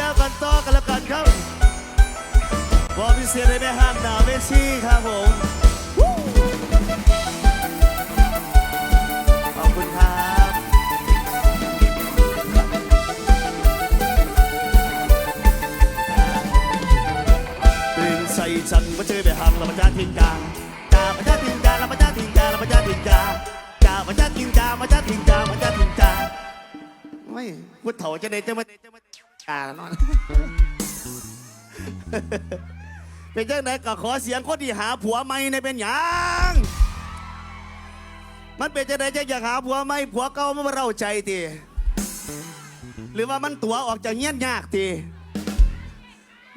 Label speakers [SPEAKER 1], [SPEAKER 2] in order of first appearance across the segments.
[SPEAKER 1] ยาวกันต่อกันแล้วกันครับวอลพิเศษในแม่ห้างหนาเวชีครับผมขอบคุณครับตื่นใส่ฉันมาเจอแบบหังเรามาจ้าทิ้งกาจามาจ้าทิ้งกาเรามาจ้าทิ้งกาเรามาจ้าทิ้งกาจามาจ้าทิ้งกามาจ้าทิ้งกามาจ้าทิ้งกาไม่พูดเถ่าจะได้จะมาจะมา กาแล้วนอนเป็นจังไหนก็ขอเสียงคนที่หาผัวใหม่ในเป็นหยังมันเป็นจังไหนจะอยากหาผัวใหม่ผัวเก่ามันบ่เราใจตีหรือว่ามันตัวออกจากเงี้ยนยากตี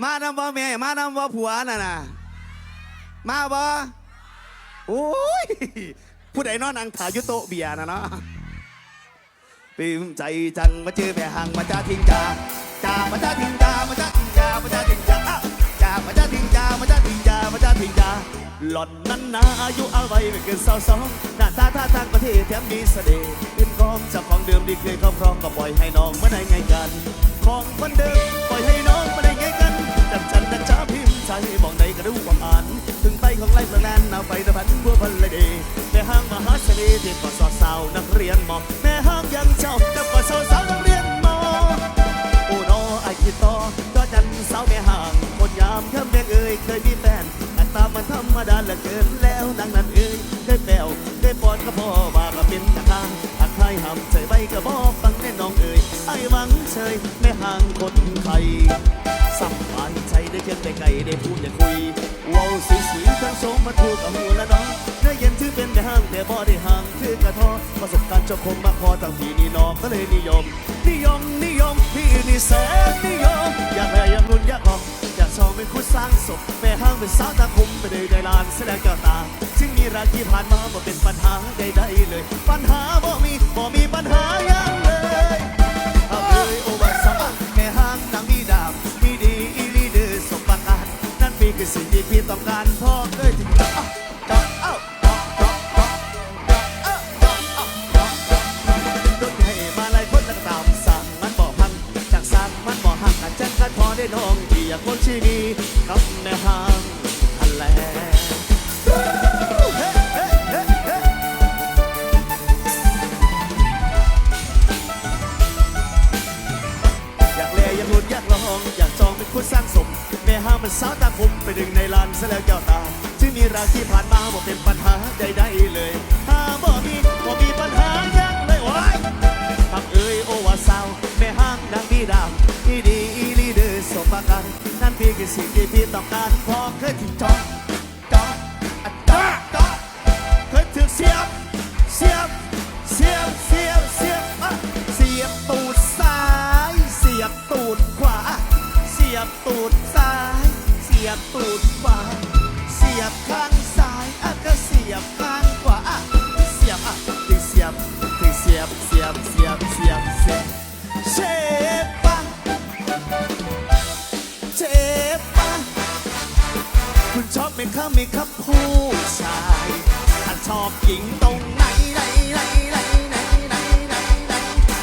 [SPEAKER 1] มานำบ่แม่มานำบ่ผัวน่ะนะมาบ่โอ้ยผู้ใดนอนนั่งถ่ายยุโตเบียนะเนาะปลื้มใจจังมาเจอแม่หังมาจ้าทิ้งจาจา มาจ้าทิ้งจามาจ้าทิ้งจามาจ้าทิ้งจาอ้าวจามาจ้าทิ้งจามาจ้าทิ้งจามาจ้าทิ้งจาหล่อนนั้นนาอายุอาไว้ไม่เกินสาวสองหน้าตาท่าทางประเทศแถมมีเสน่ห์เป็นของเจ้าของเดิมที่เคยครอบครองก็ปล่อยให้น้องมาได้ไงกัน ของคนเดิมปล่อยให้น้องมาได้ไงกันจับฉันนะจ้าพิมพ์ใจมองใดก็รู้ว่าอ่านถึงไปของไล่ประแลนเอาไปตะพันบัวพันเลยดีแม่ห้างมหาเสน่ห์ที่กอดสอดสาวนักเรียนมอแม่ห้างยังเจ้ากับกอดสาวสาวามข้ามแม่เอ่ยเคยมีแฟนแต่ตามันธรรมดาเหลือเกินแล้วนางนั้นเอ่ยได้แปวได้ปอนก็พอว่าก็เป็นทางหักใครห้ามใจไว้ก็บอกฟังแน่น้องเอ่ยไอ้หวังเชยแม่ห้างคนไทยสบายใจได้เจอไกลได้พูดได้คุยว้าวสวยๆทั้งสองมาถูกกับหูและน้องได้เย็นถือเป็นในห้างแต่บ่ได้ห่างคือกระทอประสบการณ์เจบคงมาพอตั้งที่นี่น้องก็เลยนิยมนิยมนิยมพี่นี่แสนนิยมอยากแม่อยากรุ่นอยากลอง อยากชองเป็นคู่สร้างศพแม่ห้างเป็นสาวตาคมไปเลยได้ลานแสดงแก้วตาซึ่งมีรักที่ผ่านมาบ่เป็นปัญหาใดๆเลย ปัญหาบ่มีบ่มีปัญหาอย่างเลยเอาเลยโอวัสาแม่ห้างนางมีดาบมีดีอีลีเดอร์สมประการนั่นปีคือสิ่งที่พี่ต้องการพ่อเอ้ยถึงแล้วเอ้าเอ้า องที่อยากคนชีนีกับแม่ห้างทันแลเฮ้เฮ้เฮ้เฮ้อยากเลอยากหลุดอยากลองอยากจองเป็นคู่สร้างสมแม่ห้างมันสาวตาคมไปดึงในลานซะแล้วแก้วตาที่มีรักที่ผ่านมาบ่เป็นปัญหา ต้องการพอเคยถึงจอจออะจอจอเคยถึงเสียบ เสียบ เสียบ เสียบ เสียบอะเสียบตูดซ้าย เสียบตูดขวา เสียบตูดซ้าย เสียบตูดขวา คุณชอบไหมครับไหมครับผู้ชายถ้าชอบหญิงตรงไหนไหนไหนไหนไหนไหนไหนไหน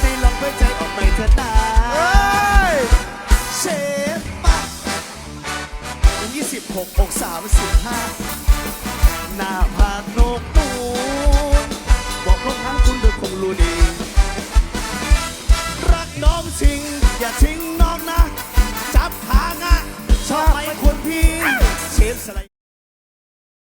[SPEAKER 1] ให้ลองเปิดใจออกไปเถอะตาเชฟปะวันยี่สิบหกอกสามสิบห้าหน้าผากโหนกนูนบอกลงทั้งคุณโดยคงรู้ดี รักน้องจริง อย่าทิ้งน้องนะ จับหางะชอบไหมคุณพี่เชฟสไล